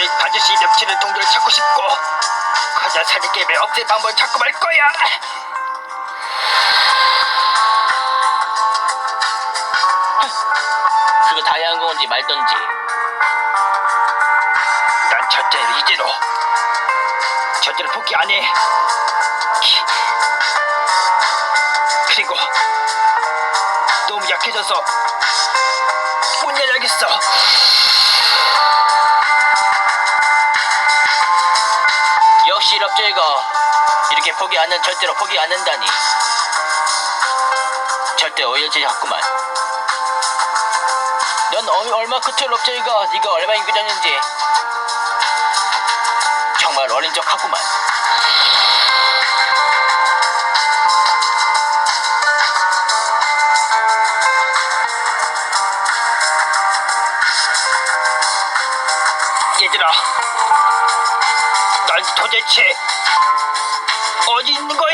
아저씨 lep치는 동료를 찾고 싶고 가자 사진 게임에 없앨 방법을 찾고 말 거야. 그거 다이아한 건지 말던지. 난 절대 이대로 절대로 포기 안 해. 그리고 너무 약해져서 못 내려야겠어. 럽제이가 이렇게 포기 않는 절대로 포기 않는다니. 절대 어여지였구만. 넌 어- 얼마 끝에 럽제이가 네가 얼마 인기졌는지 정말 어린 척 하구만. 얘들아, 난 도대체 어디 있는 거야?